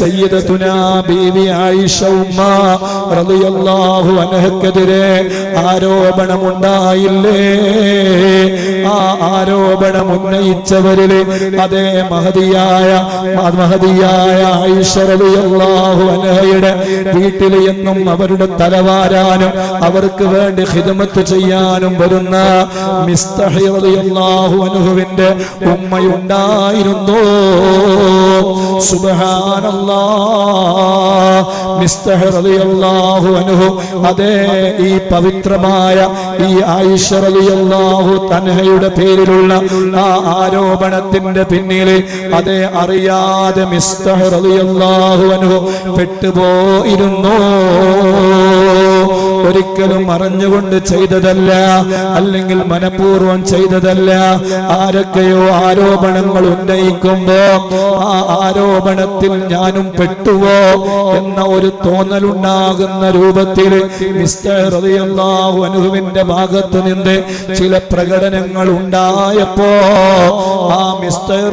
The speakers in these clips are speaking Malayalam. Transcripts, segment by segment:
സയ്യിദത്തുനാ ബീവി ആയിഷ ഉമ്മ റളിയല്ലാഹു അൻഹക്കെതിരെ ആരോപണമുണ്ടായില്ലേ? ആ ആരോപണം ഉന്നയിച്ചവരിൽ അതേ മഹതിയായ മഹതിയായ അൻഹയുടെ വീട്ടിൽ എന്നും അവരുടെ തലവാരാനും അവർക്ക് വേണ്ടി ഹിതമത്ത് ചെയ്യാനും വരുന്ന മിസ്തഹി റളിയല്ലാഹു അൻഹുവിന്റെ ഉമ്മയുണ്ടായിരുന്നു? അൻഹു അതേ ഈ പവിത്രമായ ഈ റളിയല്ലാഹു തൻഹയുടെ പേരിലുള്ള ആ ആരോപണത്തിന്റെ പിന്നിൽ അതെ അറിയാതെ മിസ്റ്റർ പെട്ടുപോയിരുന്നു. ഒരിക്കലും അറിഞ്ഞുകൊണ്ട് ചെയ്തതല്ല അല്ലെങ്കിൽ മനഃപൂർവം ചെയ്തതല്ല. ആരൊക്കെയോ ആരോപണങ്ങൾ ഉന്നയിക്കുമ്പോ ആ ആരോപണത്തിൽ ഞാനും പെട്ടുവോ എന്ന ഒരു തോന്നലുണ്ടാകുന്ന രൂപത്തിൽ മിസ്റ്റർ ഭാഗത്ത് നിന്ന് ചില പ്രകടനങ്ങൾ ഉണ്ടായപ്പോ ആ മിസ്റ്റർ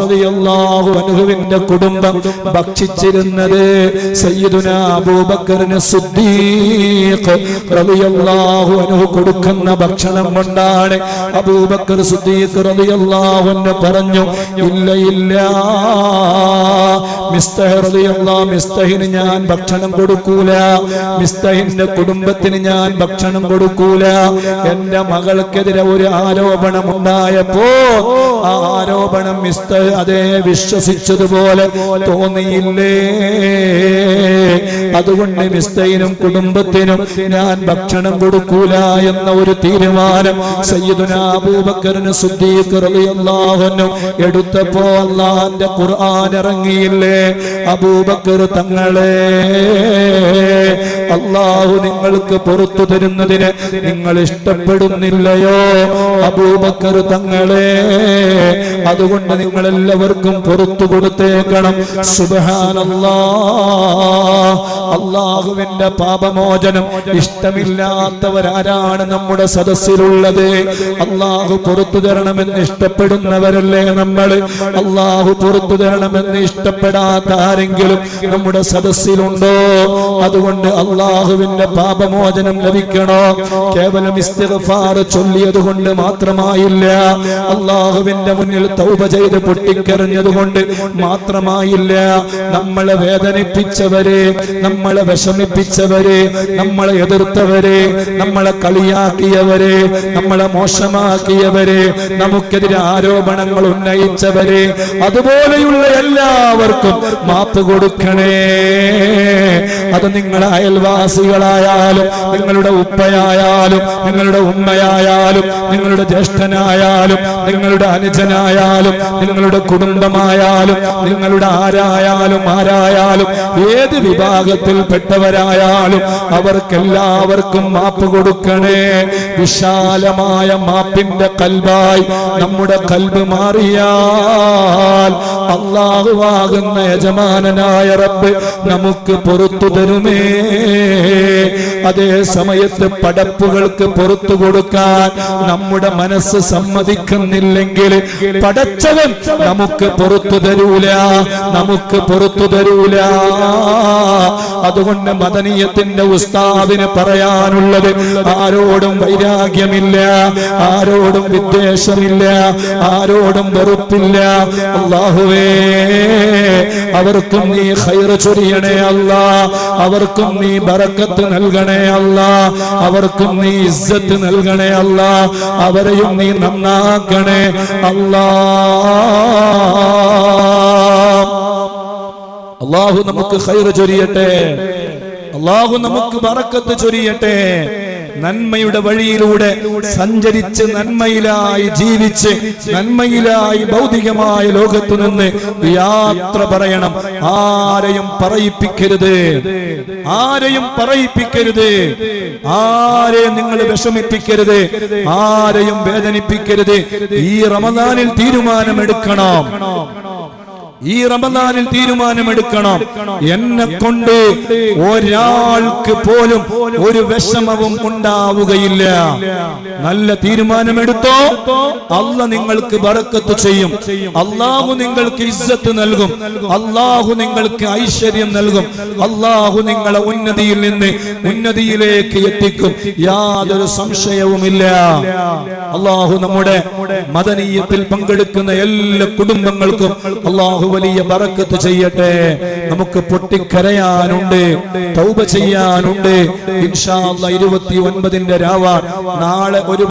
അൻഹുവിന്റെ കുടുംബം ഭക്ഷിച്ചിരുന്നത് സയ്യിദുന അബൂബക്കറിന് സിദ്ദീഖ് റളിയല്ലാഹു അൻഹു കൊടുക്കുന്ന ഭക്ഷണം കൊണ്ടാണ് അബൂബക്കർ സിദ്ദീഖ് റളിയല്ലാഹു അൻഹു പറഞ്ഞു ഇല്ല ഇല്ല. മിസ്തഹിന് ഞാൻ ഭക്ഷണം കൊടുക്കൂല. മിസ്തഹിന്റെ കുടുംബത്തിന് ഞാൻ ഭക്ഷണം കൊടുക്കൂല. എന്റെ മകൾക്കെതിരെ ഒരു ആരോപണം ഉണ്ടായപ്പോ ആ ആരോപണം മിസ്തഹ് അതേ വിശ്വസിച്ചതുപോലെ തോന്നിയില്ലേ? അതുകൊണ്ട് മിസ്തൈനും കുടുംബത്തിനും ഞാൻ ഭക്ഷണം കൊടുക്കൂല എന്ന ഒരു തീരുമാനം സയ്യിദുനാബൂബക്കറിന് സിദ്ദീഖ് എടുത്തപ്പോ അള്ളാന്റെ ഖുർആൻ ഇറങ്ങിയില്ലേ? അബൂബക്കർ തങ്ങളെ അള്ളാഹു നിങ്ങൾക്ക് പുറത്തു തരുന്നതിന് നിങ്ങൾ ഇഷ്ടപ്പെടുന്നില്ലയോ? അബൂബക്കർ തങ്ങളെ അതുകൊണ്ട് നിങ്ങൾ എല്ലാവർക്കും പുറത്തു കൊടുത്തേക്കണം. സുബഹാനല്ലാ. അള്ളാഹുവിന്റെ പാപമോചനം ഇഷ്ടമില്ലാത്തവരാരാണ് നമ്മുടെ സദസ്സിലുള്ളത്. അള്ളാഹു പുറത്തു തരണമെന്ന് ഇഷ്ടപ്പെടുന്നവരല്ലേ നമ്മൾ? അള്ളാഹു പുറത്തു തരണമെന്ന് ഇഷ്ടപ്പെടാത്ത ആരെങ്കിലും നമ്മുടെ സദസ്സിലുണ്ടോ? അതുകൊണ്ട് അള്ളാഹുവിന്റെ പാപമോചനം ലഭിക്കണോ? കേവലം ഇസ്തിഫാർ ചൊല്ലിയത് കൊണ്ട് മാത്രമായില്ല. അള്ളാഹുവിന്റെ മുന്നിൽ തൗബ ചെയ്ത് പൊട്ടിക്കെറിഞ്ഞതുകൊണ്ട് മാത്രമായില്ല. നമ്മളെ വേദനിപ്പിച്ചവരെ നമ്മളെ വിഷമിപ്പിച്ചവരെ നമ്മളെ എതിർത്തവരെ നമ്മളെ കളിയാക്കിയവരെ നമ്മളെ മോശമാക്കിയവരെ നമുക്കെതിരെ ആരോപണങ്ങൾ ഉന്നയിച്ചവരെ അതുപോലെയുള്ള എല്ലാവർക്കും മാപ്പ് കൊടുക്കണേ. അത് നിങ്ങളെ അയൽവാസികളായാലും നിങ്ങളുടെ ഉപ്പയായാലും നിങ്ങളുടെ ഉമ്മയായാലും നിങ്ങളുടെ ജ്യേഷ്ഠനായാലും നിങ്ങളുടെ അനുജനായാലും നിങ്ങളുടെ കുടുംബമായാലും നിങ്ങളുടെ ആരായാലും ആരായാലും ഏത് വിഭാഗത്തിൽപ്പെട്ടവരായാലും അവർക്കെല്ലാവർക്കും മാപ്പ് കൊടുക്കണേ. വിശാലമായ മാപ്പിന്റെ കൽബായി നമ്മുടെ കൽബ് മാറിയാൽ അള്ളാഹുവാകുന്ന യജമാനനായ റബ്ബ് നമുക്ക് പുറത്തു തരുമേ അതേ സമയത്ത് പടപ്പുകൾക്ക് പുറത്തു കൊടുക്കാൻ നമ്മുടെ മനസ്സ് സമ്മതിക്കുന്നില്ലെങ്കിൽ പടച്ചവൻ നമുക്ക് പുറത്തു തരൂല നമുക്ക് പുറത്തു തരൂല. അതുകൊണ്ട് മദനീയത്തിന്റെ ഉസ്താദിന് പറയാനുള്ളത് ആരോടും വൈരാഗ്യമില്ല ആരോടും വിദ്വേഷമില്ല ആരോടും വെറുപ്പില്ല. അള്ളാഹുവേ അവർക്കും നീ ഹൈറ ചൊരിയണേ അല്ല അവർക്കും നീ ബറക്കത്ത് നൽകണേ അല്ല അവർക്കും നീ ഇസ്സത്ത് നൽകണേ അല്ല അവരെയും നീ നന്നാക്കണേ. അല്ലാ. അള്ളാഹു നമുക്ക് ഖൈർ ചൊരിയട്ടെ. അള്ളാഹു നമുക്ക് ബറക്കത്ത് ചൊരിയട്ടെ. നന്മയുടെ വഴിയിലൂടെ സഞ്ചരിച്ച് നന്മയിലായി ജീവിച്ച് നന്മയിലായി ഭൗതികമായ ലോകത്തു നിന്ന് യാത്ര പറയണം. ആരെയും പറയിപ്പിക്കരുത്. ആരെയും പറയിപ്പിക്കരുത്. ആരെയും നിങ്ങൾ വിഷമിപ്പിക്കരുത്. ആരെയും വേദനിപ്പിക്കരുത്. ഈ റമദാനിൽ തീരുമാനമെടുക്കണം. ഈ റമദാനിൽ തീരുമാനമെടുക്കണം. എന്നെ കൊണ്ട് ഒരാൾക്ക് പോലും ഒരു വിഷമവും ഉണ്ടാവുകയില്ല. നല്ല തീരുമാനമെടുത്തോ? അല്ല നിങ്ങൾക്ക് ബറക്കത്ത് ചെയ്യും. അള്ളാഹു നിങ്ങൾക്ക് ഇസ്സത്ത് നൽകും. അള്ളാഹു നിങ്ങൾക്ക് ഐശ്വര്യം നൽകും. അള്ളാഹു നിങ്ങളെ ഉന്നതിയിൽ നിന്ന് ഉന്നതിയിലേക്ക് എത്തിക്കും. യാതൊരു സംശയവുമില്ല. അള്ളാഹു നമ്മുടെ മദനീയത്തിൽ പങ്കെടുക്കുന്ന എല്ലാ കുടുംബങ്ങൾക്കും അള്ളാഹു വലിയ ബറക്കത്ത് ചെയ്യട്ടെ. നമുക്ക് പൊട്ടിക്കരയാനുണ്ട് തൗബ ചെയ്യാനുണ്ട്. ഇൻഷാ ഇരുപത്തി ഒൻപതിന്റെ രാവ. നാളെ ഒരു